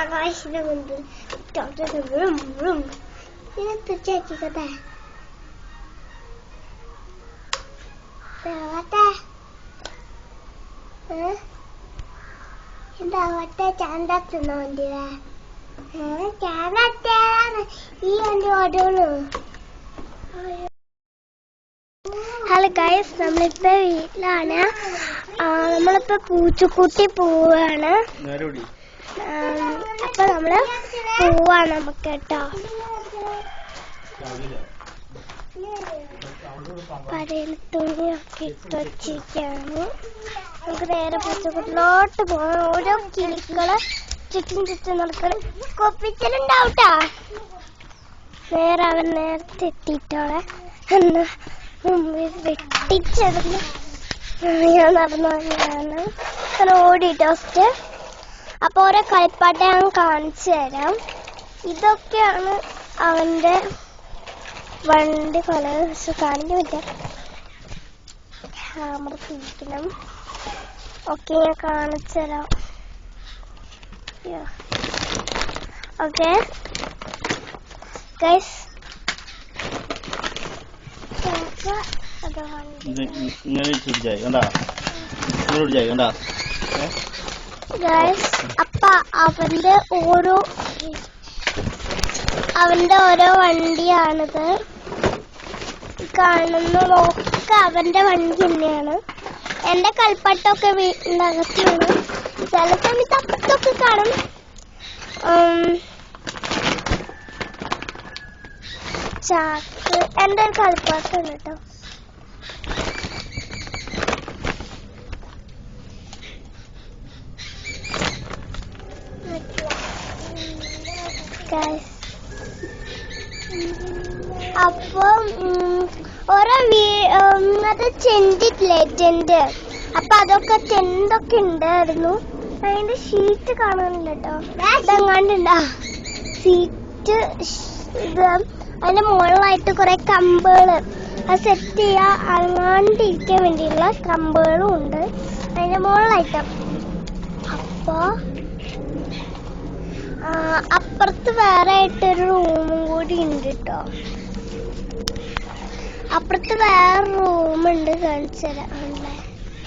ആകാശിന്റെ മുമ്പിൽ തൊട്ടത് വ്രും വ്രും ഇതിനകത്ത് ചേച്ചിക്കട്ടെ എന്താവട്ടെ എന്താവട്ടെ ചാന്ത തിന്നോണ്ടില്ലേ ചാന്തത്തേലാണ് ഈ വണ്ടി ഓടുള്ളൂ ഹലോ ഗൈസ് നമ്മളിപ്പോ വീട്ടിലാണ്. നമ്മളിപ്പോ പൂച്ചക്കുട്ടി പോവാണ്. അപ്പൊ നമ്മൾ പോവാ നമുക്ക് കേട്ടോ. പഴയ തുണിയൊക്കെ ഇട്ട് വച്ചിരിക്കാണ് നമുക്ക് നേരെ പൂച്ചക്കുട്ടിലോട്ട് പോകാം ഓരോ കിളികൾ ചുറ്റും ചുറ്റും നടക്കണം. കൊപ്പിച്ചലുണ്ടാവട്ടാ. നേരെ അവൻ നേരത്തെ എത്തിയിട്ടോളെ. എന്ന് മുമ്പിൽ വെട്ടിച്ചെടുന്ന് ഞാൻ നടന്നു അങ്ങനെ ഓടിയിട്ട് ഫസ്റ്റ് അപ്പൊ ഓരോ കളിപ്പാട്ട ഞാൻ കാണിച്ചു തരാം. ഇതൊക്കെയാണ് അവന്റെ വണ്ടി പക്ഷെ കാണിക്കാൻ പറ്റാം ക്യാമറ തിരിക്കണം ഓക്കെ ഞാൻ കാണിച്ചു തരാം. ഓക്കെ ഗൈസ് ഇങ്ങനെ ചുരിച്ചായി കണ്ടാ? ഇങ്ങനെ ചുരിച്ചായി കണ്ടാ? അപ്പ അവന്റെ ഓരോ അവന്റെ ഓരോ വണ്ടിയാണിത്. കാണുന്ന കാണുന്നതൊക്കെ അവന്റെ വണ്ടി തന്നെയാണ്. എന്റെ കൽപ്പട്ടൊക്കെ വീട്ടിനകത്താണ് ചില സമയത്ത് അപ്പത്തൊക്കെ കാണും. ചാക്ക് എന്റെ ഒരു കേട്ടോ. Guys. അപ്പൊ ഓരോ അത് ചെണ്ടിട്ടില്ലേ ചെണ്ട് അപ്പൊ അതൊക്കെ ചെണ്ടൊക്കെ ഉണ്ടായിരുന്നു. അതിന്റെ ഷീറ്റ് കാണാനില്ല കേട്ടോ ഇതെങ്ങാണ്ടുണ്ടാ? സീറ്റ് ഇത് അതിന്റെ മുകളിലായിട്ട് കുറെ കമ്പുകൾ അത് സെറ്റ് ചെയ്യാ അങ്ങാണ്ടിരിക്കാൻ വേണ്ടിയുള്ള കമ്പുകളും ഉണ്ട്. അതിന്റെ മുകളിലായിട്ട്. അപ്പൊ അപ്പുറത്ത് വേറെ ആയിട്ടൊരു റൂമും കൂടി ഉണ്ട് കേട്ടോ അപ്പുറത്ത് വേറെ റൂമുണ്ട് കാണിച്ചു തരാം. ഉണ്ടേ.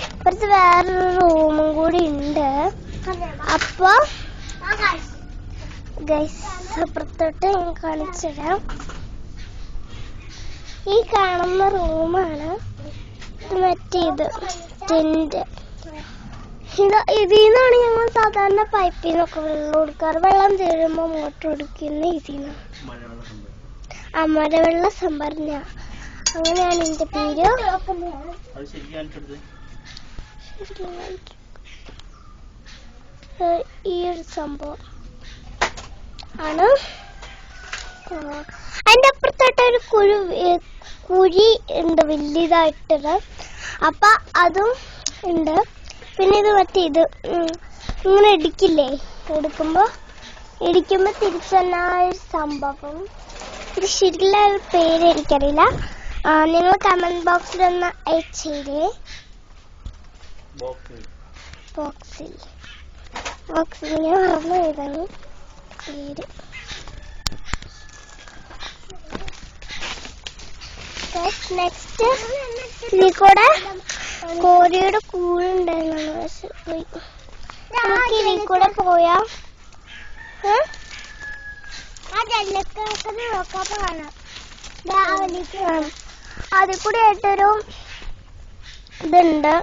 അപ്പുറത്ത് വേറൊരു റൂമും കൂടി ഉണ്ട്. അപ്പൊ ഗൈസ് അപ്പുറത്തോട്ട് ഞാൻ ഈ കാണുന്ന റൂമാണ് മറ്റേത് ടെന്റ് ഇത് ഇതിൽ നിന്നാണ് ഞങ്ങൾ സാധാരണ പൈപ്പിൽ നിന്നൊക്കെ വെള്ളം കൊടുക്കാറ് വെള്ളം തീരുമ്പോൾ മോട്ടർ ഒടുക്കുന്ന ഇതിന്ന്. ആ അമരവെള്ള സംഭരണ അങ്ങനെയാണ് എന്റെ പേര്. ഈ ഒരു സംഭവം ആണ്. അതിന്റെ അപ്പുറത്തായിട്ട് ഒരു കുഴി കുഴി ഉണ്ട് വലിയതായിട്ടത് അപ്പൊ അതും ഉണ്ട്. പിന്നെ ഇത് മറ്റേ ഇത് ഇങ്ങനെ ഇടിക്കില്ലേ? എടുക്കുമ്പോ ഇടിക്കുമ്പോ തിരിച്ചെന്ന ആ ഒരു സംഭവം. ഇത് ശരിക്കുള്ള ഒരു പേര് എനിക്കറിയില്ല. നിങ്ങൾ കമന്റ് ബോക്സിൽ ഒന്ന് അയച്ചേരേ. ബോക്സിൽ ബോക്സിൽ ഞാൻ മറന്നു എഴുതാണ് പേര്. നെക്സ്റ്റ് ഇതിൽ കൂടെ കോരിയുടെ കൂടുണ്ടായിരുന്നു പക്ഷെ പോയി നമുക്ക് ഇതിൽ കൂടെ പോയാ. അതിൽ കൂടെ ആയിട്ടൊരു ഇതുണ്ട്.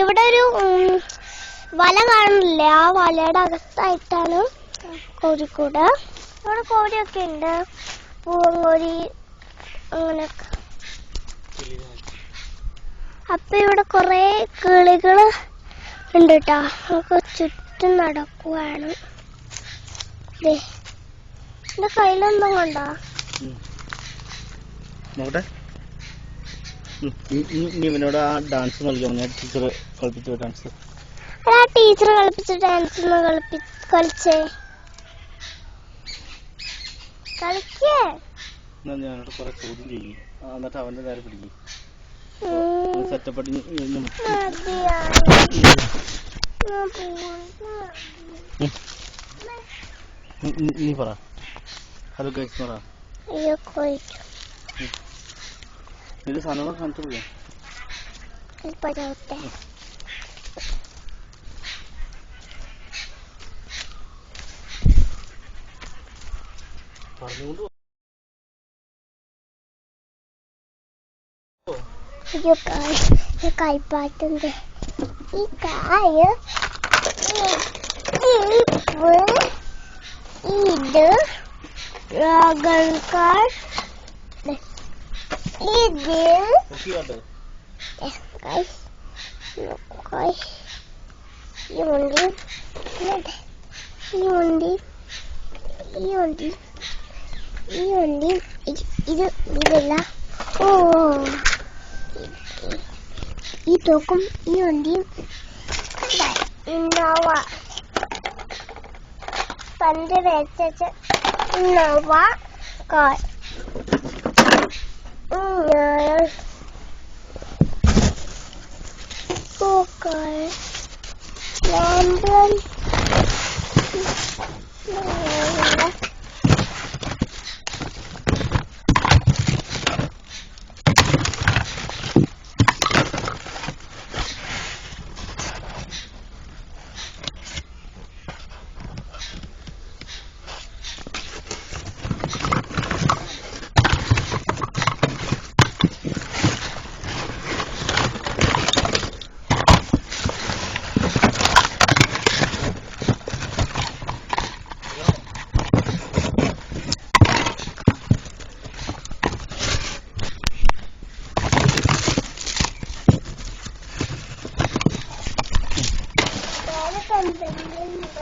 ഇവിടെ ഒരു വല കാണില്ലേ ആ വലയുടെ അകത്തായിട്ടാണ് കോഴിക്കൂട് ഇവിടെ കോഴിയൊക്കെ ഉണ്ട്. പൂവൻ കോഴി അങ്ങനെയൊക്കെ. അപ്പൊ ഇവിടെ കുറെ കിളികൾ ഉണ്ട് കേട്ടോ നമുക്ക് ചുറ്റും നടക്കുവാണ്. എന്റെ കയ്യിലെന്തും കൊണ്ടാ? നോക്കട്ടെ. ഇവനോട് ആ ഡാൻസ് നൽകാം ഞാൻ ടീച്ചർ കളിപ്പിച്ച ഡാൻസ് ആ ടീച്ചർ കളിപ്പിച്ച ഡാൻസ് കളിപ്പി കളിച്ചേ. കളിക്കേ. ഞാനോട് കുറെ ചോദ്യം ചെയ്യും. എന്നിട്ട് അവന്റെ നേരെ പിടിക്കും. ഉം. സെറ്റപ്പ് മതിയായി. ഞാൻ പോകുന്നു. ഉം. നീ- നീ- നീ പറ ഹലോ ഗൈസ് പറ അയ്യോ കൊഴിച്ചു ഇതിന്റെ സാധനങ്ങളൊക്കെ കാണിച്ചു കൊടുക്കാം ഇപ്പൊ ചോട്ടെ പറഞ്ഞുകൊണ്ട് പോ. അയ്യോ കായ് ഈ കായ്പാറ്റുണ്ട് ഈ കായ ഇപ്പ് ഇത് ഡ്രാഗൺ കാർ ഇത് നോക്കിയാട്ടെ guys. No, guys. ഈ വണ്ടി ഈ വണ്ടി ഈ വണ്ടി ഈ വണ്ടി ഇത് ഇത് ഇതല്ല ഓ ഈ തോക്കും ഈ വണ്ടിയും ഇന്നോവ. പണ്ട് 看本美的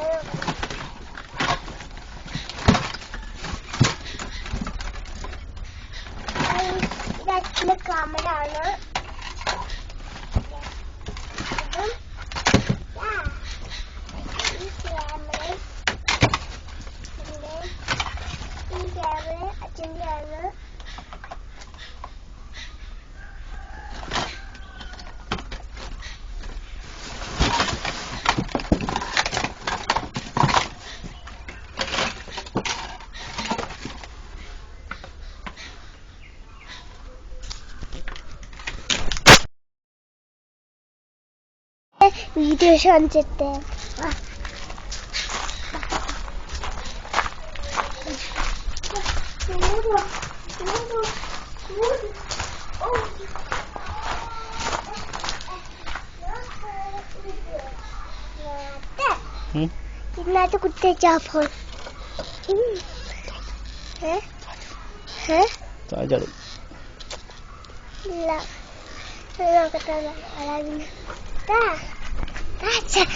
വീഡിയോ കാണിച്ചിട്ട് ഉം. ഇന്നത്തെ കുത്തിച്ചാ ഫോൺ ഏ ഏ താഴെ ചാടും ഇല്ല ഇത് നോക്കട്ടെ അളവിന്. Катя,